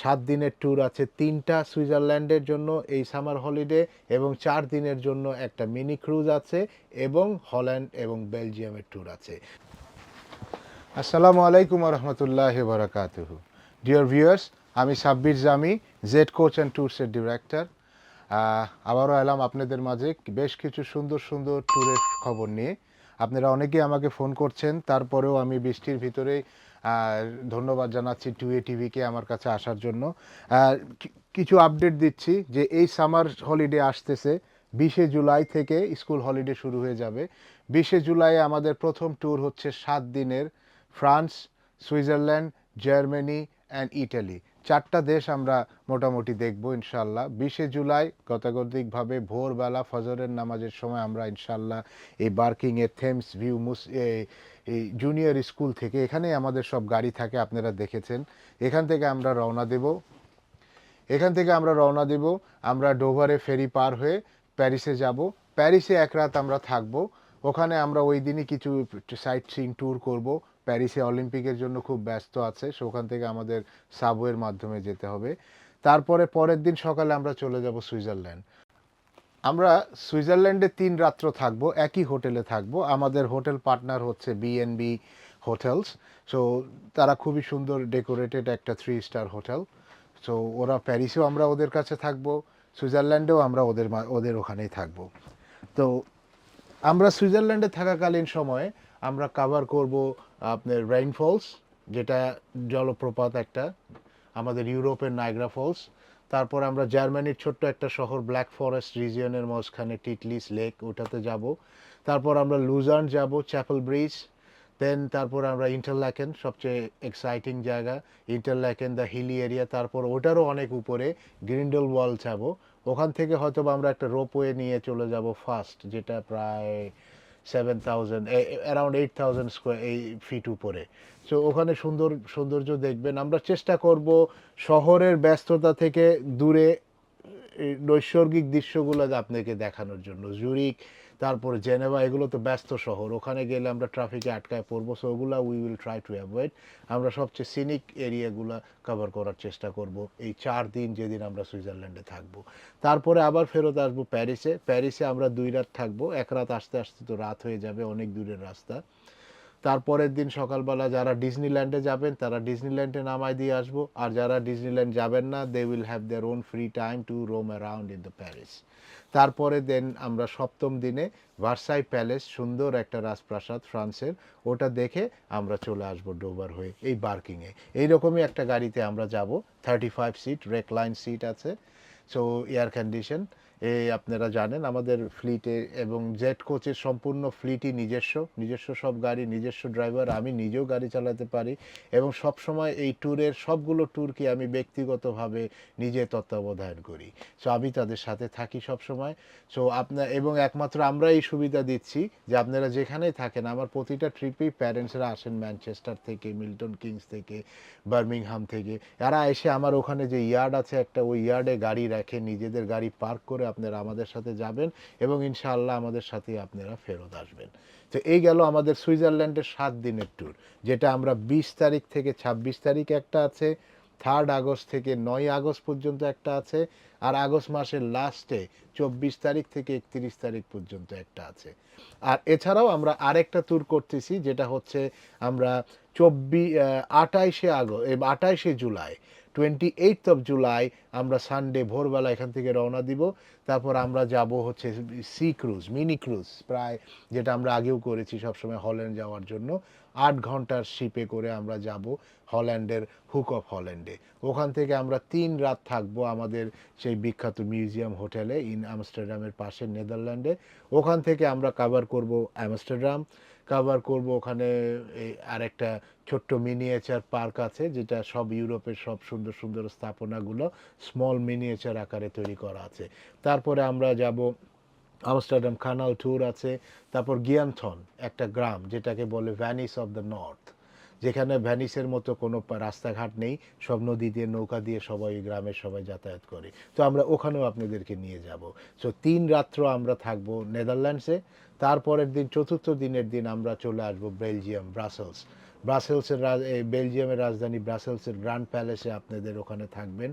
সাত দিনের ট্যুর আছে তিনটা সুইজারল্যান্ডের জন্য এই সামার হলিডে এবং চার দিনের জন্য একটা মিনি ক্রুজ আছে এবং হল্যান্ড এবং বেলজিয়ামের ট্যুর আছে। আসসালামু আলাইকুম রহমতুল্লাহ বারাকাতুহ। ডিয়ার ভিউয়ার্স আমি Sabbir Jami Z coach and ট্যুরসের director আবারও এলাম আপনাদের মাঝে বেশ কিছু সুন্দর সুন্দর ট্যুরের খবর নিয়ে। আপনারা অনেকেই আমাকে ফোন করছেন, তারপরেও আমি বৃষ্টির ভিতরেই ধন্যবাদ জানাচ্ছি টু এ টিভিকে আমার কাছে আসার জন্য। কিছু আপডেট দিচ্ছি যে এই সামার হলিডে আসতেছে, বিশে জুলাই থেকে স্কুল হলিডে শুরু হয়ে যাবে। বিশে জুলাই আমাদের প্রথম ট্যুর হচ্ছে সাত দিনের, France, Switzerland, Germany and Italy. চারটা দেশ আমরা মোটামুটি দেখব, ইনশাল্লাহ। বিশে জুলাই, গতাগতিকভাবে ভোরবেলা ফজরের নামাজের সময় আমরা ইনশাল্লাহ এই বার্কিংয়ের থেমস ভিউ মুস এই জুনিয়র স্কুল থেকে, এখানেই আমাদের সব গাড়ি থাকে, আপনারা দেখেছেন। এখান থেকে আমরা রওনা দেব। এখান থেকে আমরা রওনা দেব, আমরা ডোভারে ফেরি পার হয়ে প্যারিসে যাব। প্যারিসে এক রাত আমরা থাকব। ওখানে আমরা ওই দিনই কিছু সাইট সিং ট্যুর করব। প্যারিসে অলিম্পিকের জন্য খুব ব্যস্ত আছে, সো ওখান থেকে আমাদের সাবওয়ের মাধ্যমে যেতে হবে। তারপরে পরের দিন সকালে আমরা চলে যাব সুইজারল্যান্ড। আমরা সুইজারল্যান্ডে তিন রাত্র থাকব, একই হোটেলে থাকব। আমাদের হোটেল পার্টনার হচ্ছে বিএনবি হোটেলস। সো তারা খুবই সুন্দর ডেকোরেটেড একটা থ্রি স্টার হোটেল। সো ওরা প্যারিসেও আমরা ওদের কাছে থাকব, সুইজারল্যান্ডেও আমরা ওদের ওদের ওখানেই থাকব। তো, আমরা সুইজারল্যান্ডে থাকাকালীন সময়ে আমরা কাভার করব আপনার রেইনফলস যেটা জলপ্রপাত একটা, আমাদের ইউরোপের নাইগ্রা ফলস তারপর আমরা জার্মানির ছোট্ট একটা শহর ব্ল্যাক ফরেস্ট রিজিয়নের মাঝখানে টিটলিস লেক ওটাতে যাব। তারপর আমরা লুজার্ন যাব চ্যাপেল ব্রিজ দেন তারপর আমরা ইন্টারল্যাকেন সবচেয়ে এক্সাইটিং জায়গা। ইন্টারল্যাকেন দ্য হিলি এরিয়া তারপর ওটারও অনেক উপরে গ্রিন্ডল ওয়াল যাব। ওখান থেকে হয়তো আমরা একটা রোপওয়ে নিয়ে চলে যাব ফার্স্ট যেটা প্রায় seven thousand around eight thousand square এই ফিট উপরে। সো ওখানে সুন্দর, সৌন্দর্য দেখবেন। আমরা চেষ্টা করব শহরের ব্যস্ততা থেকে দূরে নৈসর্গিক দৃশ্যগুলো আপনাকে দেখানোর জন্য। জুরিক তারপরে জেনেভা এগুলো তো ব্যস্ত শহর। ওখানে গেলে আমরা ট্রাফিকে আটকায় পড়ব সো ওগুলো we will try to avoid আমরা সবচেয়ে সিনিক এরিয়াগুলো কভার করার চেষ্টা করব, এই চার দিন যেদিন আমরা সুইজারল্যান্ডে থাকব। তারপরে আবার ফেরত আসব প্যারিসে। প্যারিসে আমরা দুই রাত থাকব, এক রাত আসতে আসতে তো রাত হয়ে যাবে, অনেক দূরের রাস্তা। তারপরের দিন সকালবেলা যারা ডিজনিল্যান্ডে যাবেন, তারা ডিজনিল্যান্ডে নামায় দিয়ে আসব। আর যারা ডিজনিল্যান্ড যাবেন না they will have their own free time to roam around in the Paris তারপরে দেন আমরা সপ্তম দিনে ভার্সাই প্যালেস সুন্দর একটা রাজপ্রাসাদ ফ্রান্সের, ওটা দেখে আমরা চলে আসব ডোবার হয়ে, এই বার্কিংয়ে এইরকমই একটা গাড়িতে আমরা যাব thirty five seat recline seat আছে। সো এয়ার কন্ডিশন এ আপনারা জানেন, আমাদের ফ্লিটে এবং জেট কোচের সম্পূর্ণ ফ্লিটই নিজস্ব নিজস্ব সব গাড়ি, নিজস্ব ড্রাইভার আমি নিজেও গাড়ি চালাতে পারি এবং সব সময় এই ট্যুরের সবগুলো ট্যুরকে আমি ব্যক্তিগতভাবে নিজে তত্ত্বাবধান করি। সো আমি তাদের সাথে থাকি সব সময় সো আপনার এবং একমাত্র আমরা এই সুবিধা দিচ্ছি যে আপনারা যেখানেই থাকেন, আমার প্রতিটা ট্রিপেই প্যারেন্টসরা আসেন ম্যানচেস্টার থেকে মিল্টন কিংস থেকে বার্মিংহাম থেকে। এরা এসে আমার ওখানে যে ইয়ার্ড আছে, একটা ওই ইয়ার্ডে গাড়ি রেখে নিজেদের গাড়ি পার্ক করে আপনারা আমাদের সাথে যাবেন এবং ইনশাআল্লাহ আমাদের সাথে আপনারা ফেরত আসবেন। তো এই গেল আমাদের সুইজারল্যান্ডের সাত দিনের ট্যুর যেটা আমরা বিশ তারিখ থেকে ছাব্বিশ তারিখ একটা আছে থার্ড আগস্ট থেকে নয় আগস্ট পর্যন্ত একটা আছে, আর আগস্ট মাসের লাস্টে চব্বিশ তারিখ থেকে একত্রিশ তারিখ পর্যন্ত একটা আছে। আর এছাড়াও আমরা আরেকটা ট্যুর করতেছি, যেটা হচ্ছে আমরা চব্বিশ আঠাইশে August আঠাইশে July twenty eighth of July আমরা সানডে ভোরবেলা এখান থেকে রওনা দিব। তারপর আমরা যাব হচ্ছে সি ক্রুজ মিনি ক্রুজ প্রায়, যেটা আমরা আগেও করেছি সবসময় হল্যান্ড যাওয়ার জন্য। আট ঘণ্টার শিপে করে আমরা যাব হল্যান্ডের হুক অফ হল্যান্ডে। ওখান থেকে আমরা তিন রাত থাকব আমাদের সেই বিখ্যাত মিউজিয়াম হোটেলে ইন আমস্টারডামের পাশে নেদারল্যান্ডে। ওখান থেকে আমরা কাভার করব আমস্টারডাম। কাভার করব ওখানে আরেকটা ছোট্ট মিনিয়েচার পার্ক আছে, যেটা সব ইউরোপের সব সুন্দর সুন্দর স্থাপনাগুলো স্মল মিনিয়েচার আকারে তৈরি করা আছে। তারপরে আমরা যাব আমস্টারডাম খানাল ট্যুর আছে, তারপর গিয়ানথন একটা গ্রাম যেটাকে বলে ভ্যানিস অফ দ্য নর্থ যেখানে ভ্যানিসের মতো কোনো রাস্তাঘাট নেই, সব নদী দিয়ে, নৌকা দিয়ে সবাই গ্রামের সবাই যাতায়াত করে। তো আমরা ওখানেও আপনাদেরকে নিয়ে যাব। সো তিন রাত্র আমরা থাকব নেদারল্যান্ডসে তারপরের দিন, চতুর্থ দিনের দিন আমরা চলে আসব বেলজিয়াম ব্রাসেলস ব্রাসেলসের বেলজিয়ামের রাজধানী ব্রাসেলসের গ্র্যান্ড প্যালেসে আপনাদের ওখানে থাকবেন।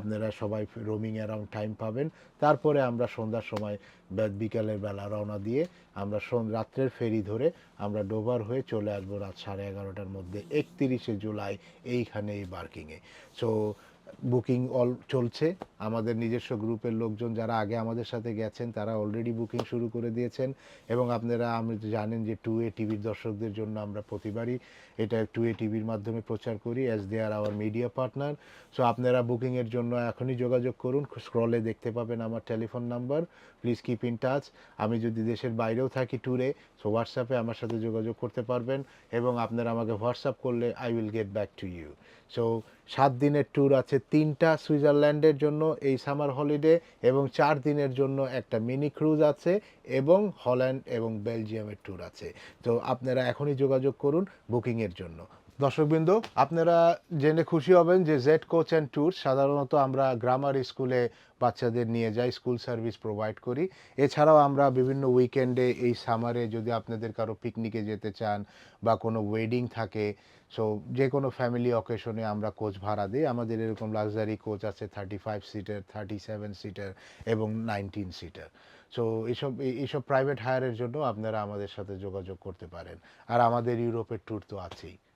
আপনারা সবাই রোমিং অ্যারাউন্ড টাইম পাবেন। তারপরে আমরা সন্ধ্যার সময় বিকালের বেলা রওনা দিয়ে আমরা রাত্রের ফেরি ধরে আমরা ডোবার হয়ে চলে আসব রাত সাড়ে এগারোটার মধ্যে, একত্রিশে জুলাই এইখানে এই বার্কিংয়ে সো বুকিং অল চলছে। আমাদের নিজস্ব গ্রুপের লোকজন যারা আগে আমাদের সাথে গেছেন, তারা অলরেডি বুকিং শুরু করে দিয়েছেন এবং আপনারা, আমি জানেন যে টু এ টিভির দর্শকদের জন্য আমরা প্রতিবারই এটা টু এ টিভির মাধ্যমে প্রচার করি as they are our media partner so আপনারা বুকিংয়ের জন্য এখনই যোগাযোগ করুন। স্ক্রলে দেখতে পাবেন আমার telephone number please keep in touch আমি যদি দেশের বাইরেও থাকি ট্যুরে সো হোয়াটসঅ্যাপে আমার সাথে যোগাযোগ করতে পারবেন এবং আপনারা আমাকে হোয়াটসঅ্যাপ করলে I will get back to you so সাত দিনের ট্যুর আছে তিনটা সুইজারল্যান্ডের জন্য এই সামার হলিডে এবং চার দিনের জন্য একটা মিনি ক্রুজ আছে এবং হল্যান্ড এবং বেলজিয়ামের ট্যুর আছে। তো আপনারা এখনই যোগাযোগ করুন বুকিংয়ের জন্য। দর্শকবৃন্দ, আপনারা জেনে খুশি হবেন যে জেড কোচ অ্যান্ড ট্যুর সাধারণত আমরা গ্রামার স্কুলে বাচ্চাদের নিয়ে যাই স্কুল সার্ভিস প্রোভাইড করি। এছাড়াও আমরা বিভিন্ন উইকেন্ডে এই সামারে যদি আপনাদের কারও পিকনিকে যেতে চান বা কোনো ওয়েডিং থাকে সো যে কোনো ফ্যামিলি অকেশনে আমরা কোচ ভাড়া দিই। আমাদের এরকম লাক্সারি কোচ আছে thirty five seater thirty seven seater এবং নাইনটিন সিটার সো এইসব এইসব প্রাইভেট হায়ারের জন্য আপনারা আমাদের সাথে যোগাযোগ করতে পারেন। আর আমাদের ইউরোপের ট্যুর তো আছেই।